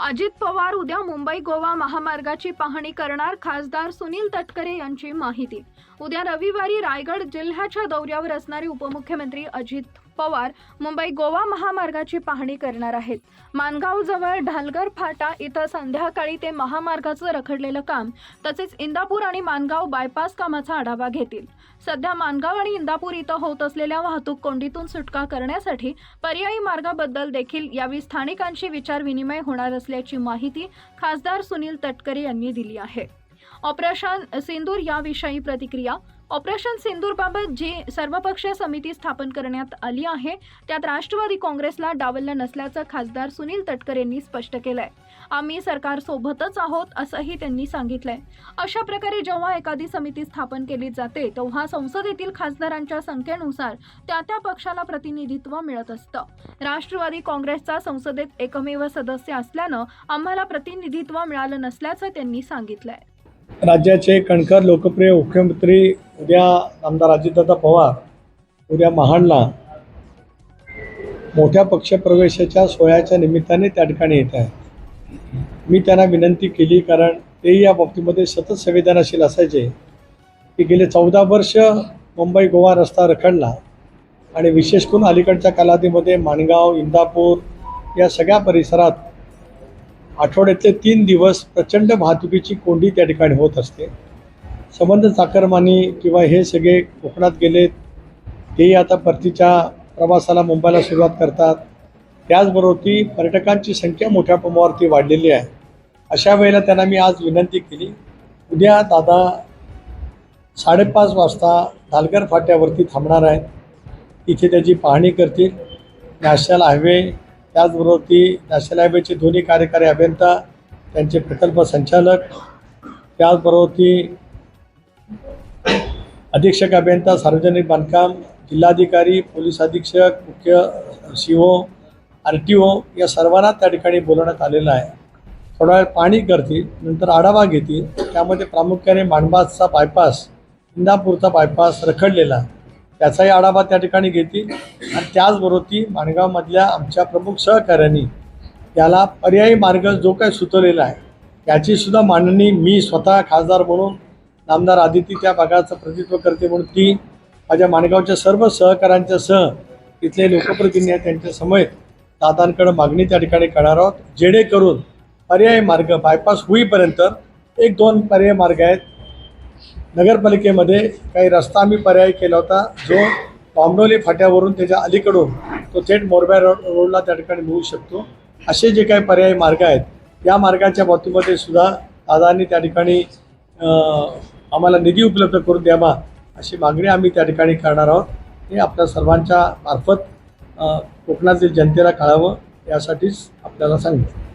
अजित पवार उद्या मुंबई गोवा महामार्गाची पाहणी करणार खासदार सुनील तटकरे यांची माहिती. उद्या रविवारी रायगड जिल्ह्याच्या दौऱ्यावर असणारे उपमुख्यमंत्री अजित पवार मुंबई गोवा महामार्गाची पाहणी करणार आहेत. मानगावजवळ ढालगर फाटा इथं संध्याकाळी ते महामार्गाचं रखडलेलं काम तसेच इंदापूर आणि मानगाव बायपास कामाचा आढावा घेतील. सध्या मानगाव आणि इंदापूर इथं होत असलेल्या वाहतूक कोंडीतून सुटका करण्यासाठी पर्यायी मार्गाबद्दल देखील यावेळी स्थानिकांशी विचारविनिमय होणार असल्याची माहिती खासदार सुनील तटकरे यांनी दिली आहे. ऑपरेशन सिंदूर याविषयी प्रतिक्रिया ऑपरेशन सिंदूरबाबत जी सर्वपक्षीय समिती स्थापन करण्यात आली आहे त्यात राष्ट्रवादी काँग्रेसला डावललं नसल्याचं खासदार सुनील तटकर यांनी स्पष्ट केलंय. आम्ही सरकारसोबतच आहोत असंही त्यांनी सांगितलंय. अशा प्रकारे जेव्हा एखादी समिती स्थापन केली जाते तेव्हा संसदेतील खासदारांच्या संख्येनुसार त्या त्या पक्षाला प्रतिनिधित्व मिळत असतं. राष्ट्रवादी काँग्रेसचा संसदेत एकमेव सदस्य असल्यानं आम्हाला प्रतिनिधित्व मिळालं नसल्याचं त्यांनी सांगितलंय. राज्याचे कणखर लोकप्रिय मुख्यमंत्री उद्या आमदार अजितदादा पवार उद्या महाडला मोठ्या पक्षप्रवेशाच्या सोहळ्याच्या निमित्ताने त्या ठिकाणी येत आहे मी त्यांना विनंती केली कारण तेही या बाबतीमध्ये सतत संवेदनशील असायचे की गेले चौदा वर्ष मुंबई गोवा रस्ता रखडला आणि विशेष करून अलीकडच्या कालावधीमध्ये माणगाव इंदापूर या सगळ्या परिसरात आठवड्यातले तीन दिवस प्रचंड वाहतुकीची कोंडी त्या ठिकाणी होत असते. संबंध चाकरमानी किंवा हे सगळे कोकणात गेले तेही आता परतीच्या प्रवासाला मुंबईला सुरुवात करतात. त्याचबरोबर ती पर्यटकांची संख्या मोठ्या प्रमाणावरती वाढलेली आहे. अशा वेळेला त्यांना मी आज विनंती केली उद्या दादा साडेपाच वाजता धालगर फाट्यावरती थांबणार आहेत. तिथे त्याची पाहणी करतील. नॅशनल हायवे त्याचबरोबर ती नॅशनल हायवेचे दोन्ही कार्यकारी अभियंता त्यांचे प्रकल्प संचालक त्याचबरोबर ती अधीक्षक अभियंता सार्वजनिक बांधकाम जिल्हाधिकारी पोलीस अधीक्षक मुख्य C O R T O या सर्वांना त्या ठिकाणी बोलवण्यात आलेलं आहे. थोडा वेळ पाणी करतील नंतर आढावा घेतील. त्यामध्ये प्रामुख्याने माणबाजचा बायपास इंदापूरचा बायपास रखडलेला. त्याचाही आढावा त्या ठिकाणी घेतील. आणि त्याचबरोबर ती माणगावमधल्या आमच्या प्रमुख सहकाऱ्यांनी त्याला पर्यायी मार्ग जो काही सुचवलेला आहे त्याचीसुद्धा मांडणी मी स्वतः खासदार म्हणून नामदार आदिती त्या भागाचं प्रतित्व करते म्हणून ती माझ्या माणगावच्या सर्व सहकाऱ्यांच्या सह तिथले लोकप्रतिनिधी आहेत त्यांच्या समेत दादांकडे मागणी त्या ठिकाणी करणार आहोत. जेणेकरून पर्यायी मार्ग बायपास होईपर्यंत एक दोन पर्यायी मार्ग आहेत नगरपालिकेमध्ये काही रस्ता आम्ही पर्याय केला होता. जो बॉम्बडोली फाट्यावरून त्याच्या अलीकडून तो थेट मोरब्या रोड रोडला त्या ठिकाणी मिळू शकतो. असे जे काही पर्यायी मार्ग आहेत या मार्गाच्या बाबतीमध्ये सुद्धा दादांनी त्या ठिकाणी आम्हाला निधी उपलब्ध करून द्यावा अशी मागणी आम्ही त्या ठिकाणी करणार आहोत. हे आपल्या सर्वांच्या मार्फत कोकणातील जनतेला कळावं यासाठीच आपल्याला सांगितलं.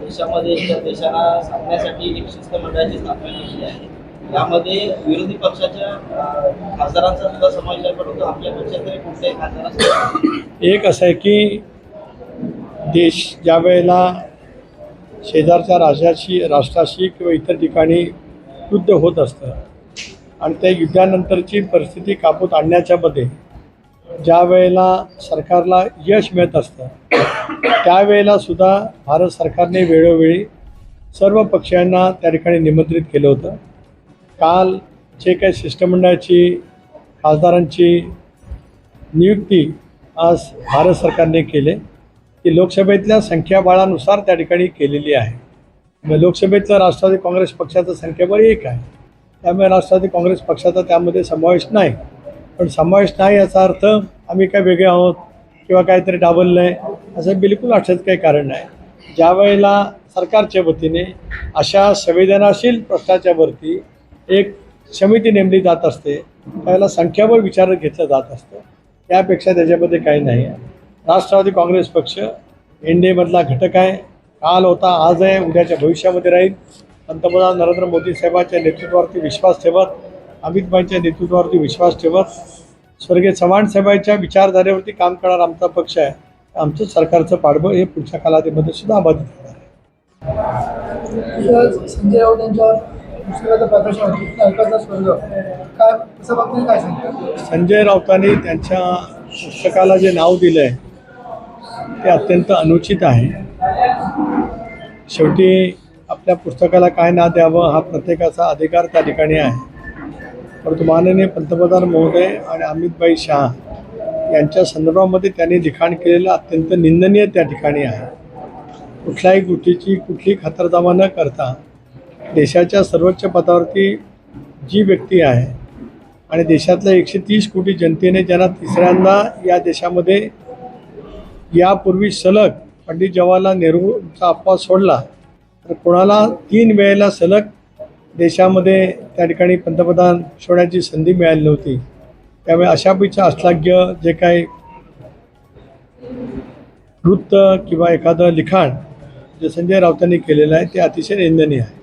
देशामध्ये इतर देशाला सांगण्यासाठी एक शिष्टमंडळाची स्थापना केली आहे. यामध्ये विरोधी पक्षाच्या खासदारांचा सुद्धा समावेश आहे परंतु आपल्या पक्षात तरी कोणत्याही खासदारांचा एक असं आहे की देश ज्या वेळेला शेजारच्या राज्याशी राष्ट्राशी किंवा इतर ठिकाणी युद्ध होत असतं आणि त्या युद्धानंतरची परिस्थिती काबूत आणण्याच्यामध्ये ज्या वेळेला सरकारला यश मिळत असतं त्यावेळेला सुद्धा भारत सरकारने वेळोवेळी सर्व पक्षांना त्या ठिकाणी निमंत्रित केलं होतं. काल जे काही शिष्टमंडळाची खासदारांची नियुक्ती आज भारत सरकारने केले ती लोकसभेतल्या संख्याबळानुसार त्या ठिकाणी केलेली आहे. मग लोकसभेतलं राष्ट्रवादी काँग्रेस पक्षाचं संख्याबळ एक आहे. त्यामुळे राष्ट्रवादी काँग्रेस पक्षाचा त्यामध्ये समावेश नाही. पण समावेश नाही याचा अर्थ आम्ही काय वेगळे आहोत किंवा काहीतरी डाबललं आहे असं बिलकुल अशाच काही कारण नाही. ज्या वेळेला सरकारच्या वतीने अशा संवेदनाशील प्रश्नाच्या वरती एक समिती नेमली जात असते त्याला संख्याबळ विचारात घेतलं जात असतं. त्यापेक्षा त्याच्यामध्ये काही नाही. आहे राष्ट्रवादी काँग्रेस पक्ष एन डी एमधला घटक आहे. काल होता आज आहे उद्याच्या भविष्यामध्ये राहील. पंतप्रधान नरेंद्र मोदी साहेबांच्या नेतृत्वावरती विश्वास ठेवत अमितभाईंच्या नेतृत्वावरती विश्वास ठेवत स्वर्गीय चव्हाण साहेबांच्या विचारधारेवरती काम करणारा आमचा पक्ष आहे. आमचं सरकारचं पाठबळ हे पुढच्या कालावधीमध्ये सुद्धा अबाधित होणार आहे. संजय राऊत पुस्तकाचं होतं स्वर्ग काय कसं बाबतीत काय सांगतात संजय राऊतांनी त्यांच्या पुस्तकाला जे नाव दिलं आहे ते अत्यंत अनुचित आहे. शेवटी आपल्या पुस्तकाला काय ना द्यावं हा प्रत्येकाचा अधिकार त्या ठिकाणी आहे. परंतु माननीय पंतप्रधान महोदय आणि अमितभाई शहा यांच्या संदर्भामध्ये त्यांनी लिखाण केलेलं अत्यंत निंदनीय त्या ठिकाणी आहे. कुठल्याही गोष्टीची कुठली खातरजमा न करता देशाच्या सर्वोच्च पदावरती जी व्यक्ती आहे आणि देशातल्या एकशे तीस कोटी जनतेने ज्यांना तिसऱ्यांदा या देशामध्ये यापूर्वी सलग पंडित जवाहरलाल नेहरूचा अपवाद सोडला तर कोणाला तीन वेळेला सलग देशामध्ये त्या ठिकाणी पंतप्रधान सोडण्याची संधी मिळाली नव्हती. त्यामुळे अशापैकी अश्लाघ्य जे काही वृत्त किंवा एखादं लिखाण जे संजय राऊतांनी केलेलं आहे ते अतिशय निंदनीय आहे.